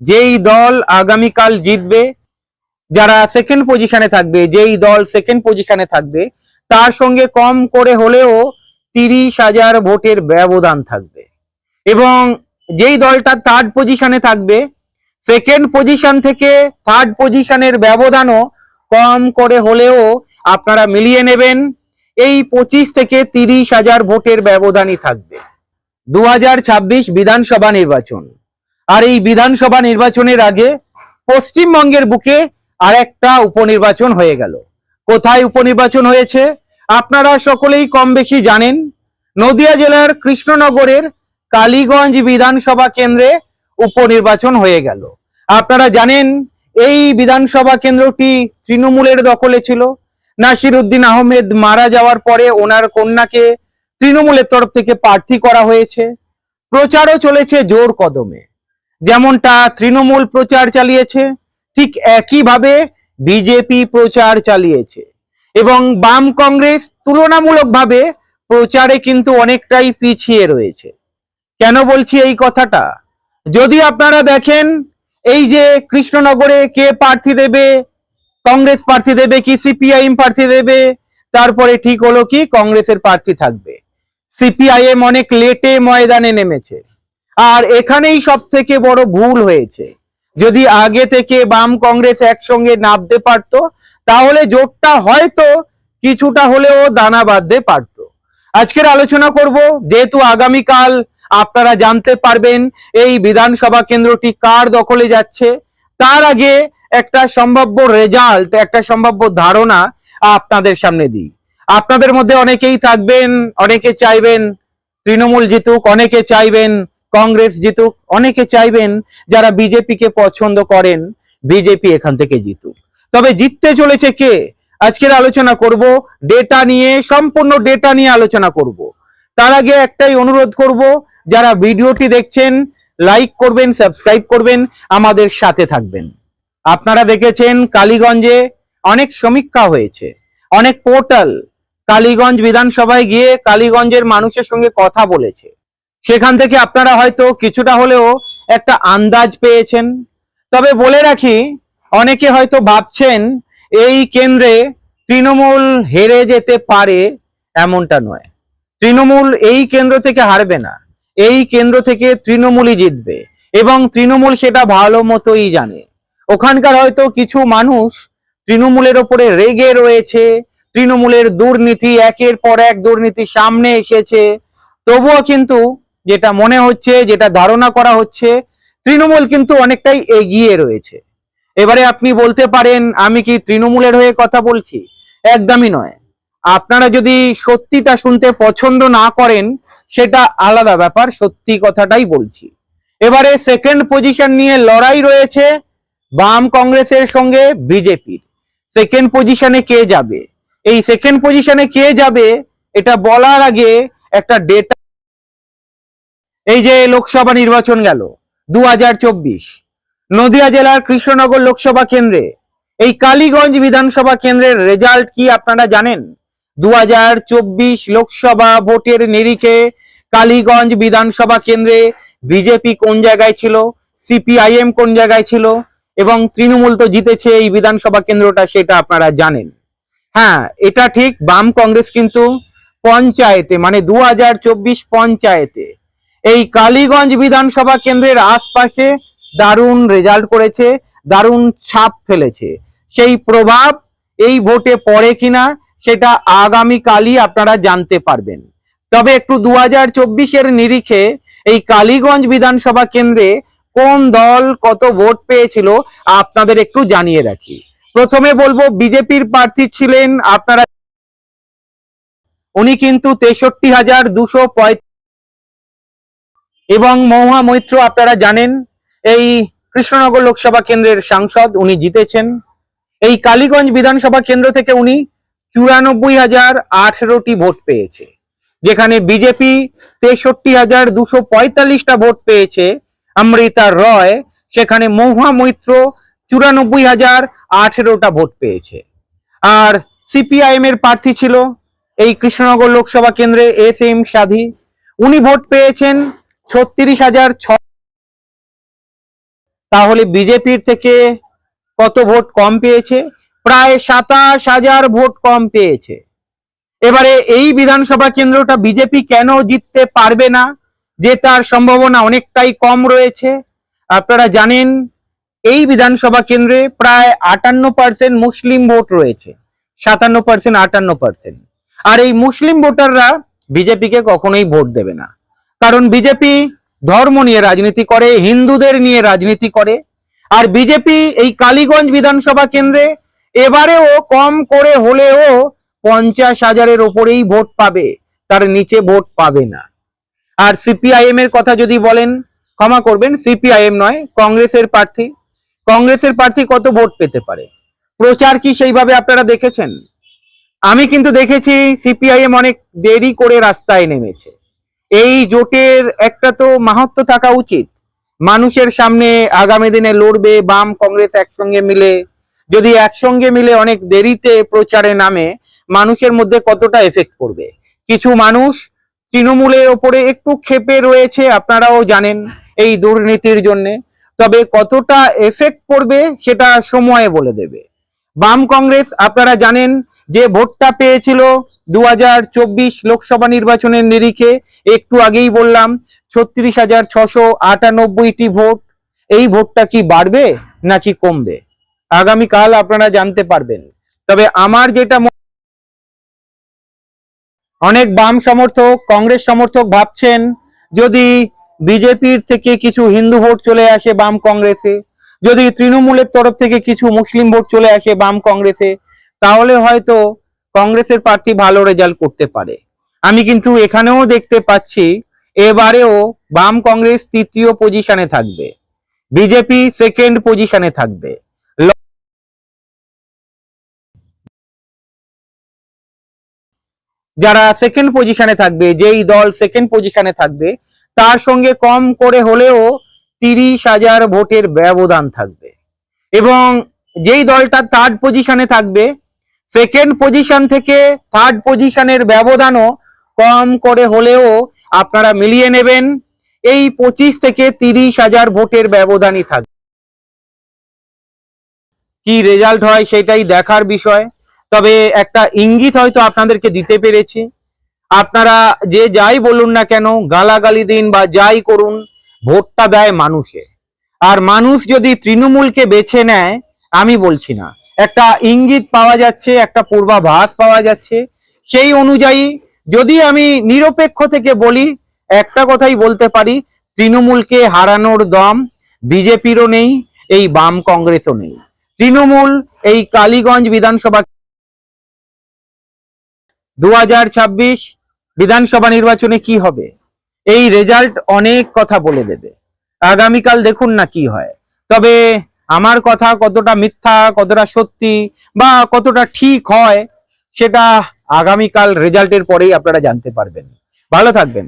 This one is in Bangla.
যেই দল আগামীকাল জিতবে, যারা সেকেন্ড পজিশনে থাকবে, যেই দল সেকেন্ড পজিশনে থাকবে, তার সঙ্গে কম করে হলেও তিরিশ হাজার ভোটের ব্যবধান থাকবে। এবং যেই দলটা থার্ড পজিশনে থাকবে সেকেন্ড পজিশন থেকে থার্ড পজিশনের ব্যবধানও কম করে হলেও আপনারা মিলিয়ে নেবেন, এই পঁচিশ থেকে তিরিশ হাজার ভোটের ব্যবধানই থাকবে। দু হাজার ছাব্বিশ বিধানসভা নির্বাচন। আর এই বিধানসভা নির্বাচনের আগে পশ্চিমবঙ্গের বুকে আরেকটা উপনির্বাচন হয়ে গেল। কোথায় উপনির্বাচন হয়েছে? আপনারা সকলেই কম বেশি জানেন, নদিয়া জেলার কৃষ্ণনগরের কালীগঞ্জ বিধানসভা কেন্দ্রে উপনির্বাচন হয়ে গেল। আপনারা জানেন, এই বিধানসভা কেন্দ্রটি তৃণমূলের দখলে ছিল। নাসির উদ্দিন আহমেদ মারা যাওয়ার পরে ওনার কন্যাকে তৃণমূলের তরফ থেকে প্রার্থী করা হয়েছে। প্রচারও চলেছে জোর কদমে। যেমনটা তৃণমূল প্রচার চালিয়েছে, ঠিক একইভাবে বিজেপি প্রচার চালিয়েছে। এবং বাম কংগ্রেস তুলনামূলকভাবে প্রচারে কিন্তু অনেকটাই পিছিয়ে রয়েছে। কেন বলছি এই কথাটা? যদি আপনারা দেখেন, এই যে কৃষ্ণনগরে কে প্রার্থী দেবে, কংগ্রেস প্রার্থী দেবে কি, সিপিআইএম প্রার্থী দেবে, তারপরে ঠিক হলো কি, কংগ্রেসের প্রার্থী থাকবে। সিপিআইএম অনেক লেটে ময়দানে নেমেছে। আর এখানেই সব থেকে বড় ভুল হয়েছে। যদি আগে থেকে বাম কংগ্রেস একসঙ্গে নামতে পারতো, তাহলে জোটটা হয়তো কিছুটা হলেও দানা বাঁধতে পারতো। আজকের আলোচনা করব, যেহেতু আগামীকাল আপনারা জানতে পারবেন এই বিধানসভা কেন্দ্রটি কার দখলে যাচ্ছে, তার আগে একটা সম্ভাব্য রেজাল্ট একটা সম্ভাব্য ধারণা আপনাদের সামনে দিই। আপনাদের মধ্যে অনেকেই থাকবেন, অনেকে চাইবেন তৃণমূল জিতুক, অনেকে চাইবেন কংগ্রেস জিতুক, অনেকে চাইবেন যারা বিজেপিকে পছন্দ করেন, বিজেপি এখান থেকে জিতুক। তবে জিততে চলেছে কে? আজকের আলোচনা করব ডেটা নিয়ে, সম্পূর্ণ ডেটা নিয়ে আলোচনা করব। তার আগে একটাই অনুরোধ করব, যারা ভিডিওটি দেখছেন লাইক করবেন সাবস্ক্রাইব করবেন, আমাদের সাথে থাকবেন। আপনারা দেখেছেন, কালীগঞ্জে অনেক সমীক্ষা হয়েছে। অনেক পোর্টাল কালীগঞ্জ বিধানসভায় গিয়ে কালীগঞ্জের মানুষের সঙ্গে কথা বলেছে। সেখান থেকে আপনারা হয়তো কিছুটা হলেও একটা আন্দাজ পেয়েছেন। তবে বলে রাখি, অনেকে হয়তো ভাবছেন এই কেন্দ্রে তৃণমূল হেরে যেতে পারে এমনটা নয়। তৃণমূল এই কেন্দ্র থেকে হারবে না, এই কেন্দ্র থেকে তৃণমূলই জিতবে এবং তৃণমূল সেটা ভালো মতোই জানে। ওখানকার হয়তো কিছু মানুষ তৃণমূলের ওপরে রেগে রয়েছে, তৃণমূলের দুর্নীতি একের পর এক দুর্নীতি সামনে এসেছে, তবুও কিন্তু যেটা মনে হচ্ছে, যেটা ধারণা করা হচ্ছে, তৃণমূল কিন্তু অনেকটাই এগিয়ে রয়েছে। এবারে আপনি বলতে পারেন, আমি কি তৃণমূলের হয়ে কথা বলছি? একদমই নয়। আপনারা যদি সত্যিটা শুনতে পছন্দ না করেন, সেটা আলাদা ব্যাপার, সত্যি কথাটাই বলছি। এবারে সেকেন্ড পজিশন নিয়ে লড়াই রয়েছে বাম কংগ্রেসের সঙ্গে বিজেপির। সেকেন্ড পজিশনে কে যাবে? এই সেকেন্ড পজিশনে কে যাবে, এটা বলার আগে একটা ডেটা এই যে লোকসভা নির্বাচন গেল দু নদিয়া জেলার কৃষ্ণনগর লোকসভা কেন্দ্রে, এই কালীগঞ্জ বিধানসভা কেন্দ্রের রেজাল্ট কি আপনারা জানেন? দু হাজার চব্বিশ লোকসভা ভোটের নিরিখে কালীগঞ্জ বিধানসভা কেন্দ্রে বিজেপি কোন জায়গায় ছিল? সিপিআইএম কোন জায়গায় ছিল? এবং তৃণমূল তো জিতেছে এই বিধানসভা কেন্দ্রটা, সেটা আপনারা জানেন। হ্যাঁ এটা ঠিক, বাম কংগ্রেস কিন্তু পঞ্চায়েতে মানে দু পঞ্চায়েতে এই কালীগঞ্জ বিধানসভা কেন্দ্রের আশপাশে দারুণ রেজাল্ট করেছে, দারুণ ছাপ ফেলেছে। সেই প্রভাব এই ভোটে পড়ে কিনা সেটা আগামী কালই আপনারা জানতে পারবেন। তবে একটু দু হাজার নিরিখে এই কালীগঞ্জ বিধানসভা কেন্দ্রে কোন দল কত ভোট পেয়েছিল আপনাদের একটু জানিয়ে রাখি। প্রথমে বলব, বিজেপির প্রার্থী ছিলেন আপনারা উনি কিন্তু তেষট্টি হাজার দুশো এবং মহুয়া মৈত্র আপনারা জানেন, এই কৃষ্ণনগর লোকসভা কেন্দ্রের সাংসদ উনি জিতেছেন। এই কালীগঞ্জ বিধানসভা কেন্দ্র থেকে উনি চুরানব্বই হাজার আঠেরোটি ভোট পেয়েছে, যেখানে বিজেপি তেষট্টি হাজার দুশো পঁয়তাল্লিশটা ভোট পেয়েছে, অমৃতা রয়, সেখানে মহুয়া মৈত্র চুরানব্বই হাজার আঠেরোটা ভোট পেয়েছে। আর সিপিআইএম এর প্রার্থী ছিল এই কৃষ্ণনগর লোকসভা কেন্দ্রে এস এম সাধী। উনি ভোট পেয়েছেন ছত্রিশ হাজার ছ তাহলে বিজেপির থেকে কত ভোট কম পেয়েছে? প্রায় সাতাশ হাজার ভোট কম পেয়েছে। এবারে এই বিধানসভা কেন্দ্রটা বিজেপি কেন জিততে পারবে না? যে তার সম্ভাবনা অনেকটাই কম রয়েছে। আপনারা জানেন, এই বিধানসভা কেন্দ্রে প্রায় আটান্ন পার্সেন্ট মুসলিম ভোট রয়েছে। সাতান্ন পার্সেন্ট, আটান্ন পার্সেন্ট। আর এই মুসলিম ভোটাররা বিজেপিকে কখনোই ভোট দেবে না। কারণ বিজেপি ধর্ম নিয়ে রাজনীতি করে, হিন্দুদের নিয়ে রাজনীতি করে। আর বিজেপি এই কালীগঞ্জ বিধানসভা কেন্দ্রে এবারেও কম করে হলেও পঞ্চাশ হাজারের ওপরেই ভোট পাবে। তার নিচে ভোট পাবে না। আর সিপিআইএম এর কথা যদি বলেন, ক্ষমা করবেন সিপিআইএম নয়, কংগ্রেসের প্রার্থী। কংগ্রেসের প্রার্থী কত ভোট পেতে পারে? প্রচার কি সেইভাবে আপনারা দেখেছেন? আমি কিন্তু দেখেছি সিপিআইএম অনেক দেরি করে রাস্তায় নেমেছে। এই জোটের একটা তো মাহাত্ম থাকা উচিত। মানুষের সামনে আগামী দিনে লড়বে, বাম, কংগ্রেস একসঙ্গে মিলে। যদি একসঙ্গে মিলে অনেক দেরিতে প্রচারে নামে, মানুষের মধ্যে কতটা এফেক্ট পড়বে? কিছু মানুষ তৃণমূলের ওপরে একটু ক্ষেপে রয়েছে, আপনারাও জানেন এই দুর্নীতির জন্যে। তবে কতটা এফেক্ট পড়বে, সেটা সময়ে বলে দেবে। বাম কংগ্রেস, আপনারা জানেন যে ভোটটা পেয়েছিল দু হাজার চব্বিশ লোকসভা নির্বাচনের নিরিখে। একটু আগেই বললাম, ছত্রিশ হাজার ছশো আটানব্বইটি ভোট। এই ভোটটা কি বাড়বে নাকি কমবে? আগামীকাল আপনারা জানতে পারবেন। তবে আমার যেটা অনেক বাম সমর্থক, কংগ্রেস সমর্থক ভাবছেন, যদি বিজেপির থেকে কিছু হিন্দু ভোট চলে আসে বাম কংগ্রেসে যদি তৃণমূলের তরফ থেকে কিছু মুসলিম ভোট চলে আসে বাম কংগ্রেসে, তাহলে হয়তো কংগ্রেসের প্রার্থী ভালো রেজাল্ট করতে পারে। আমি কিন্তু এখানেও দেখতে পাচ্ছি, এবারেও বাম কংগ্রেস তৃতীয় পজিশনে থাকবে। বিজেপি সেকেন্ড পজিশনে থাকবে। যারা সেকেন্ড পজিশনে থাকবে, যেই দল সেকেন্ড পজিশনে থাকবে, তার সঙ্গে কম করে হলেও তিরিশ হাজার ভোটের ব্যবধান থাকবে। এবং যেই দলটা থার্ড পজিশনে থাকবে সেকেন্ড পজিশন থেকে থার্ড পজিশনের ব্যবধানও কম করে হলেও আপনারা মিলিয়ে নেবেন। এই পঁচিশ থেকে তিরিশ হাজার ভোটের ব্যবধানই থাকবে কি রেজাল্ট হয় সেটাই দেখার বিষয়। তবে একটা ইঙ্গিত হয়তো আপনাদেরকে দিতে পেরেছি। আপনারা যে যাই বলুন না কেন, গালাগালি দিন বা যাই করুন ভোটটা দেয় মানুষে। আর মানুষ যদি তৃণমূলকে বেছে নেয়, আমি বলছি না। একটা ইঙ্গিত পাওয়া যাচ্ছে, একটা পূর্বাভাস পাওয়া যাচ্ছে। সেই অনুযায়ী যদি আমি নিরপেক্ষ থেকে বলি, একটা কথাই বলতে পারি, তৃণমূলকে হারানোর দম বিজেপিরও নেই, এই বাম কংগ্রেসও নেই। তৃণমূল এই কালীগঞ্জ বিধানসভা দু হাজার ছাব্বিশ বিধানসভা নির্বাচনে কি হবে? এই রেজাল্ট অনেক কথা বলে দেবে। আগামীকাল দেখুন না কি হয়। তবে আমার কথা কতটা মিথ্যা, কতটা সত্যি বা কতটা ঠিক হয়, সেটা আগামীকাল রেজাল্টের পরেই আপনারা জানতে পারবেন। ভালো থাকবেন।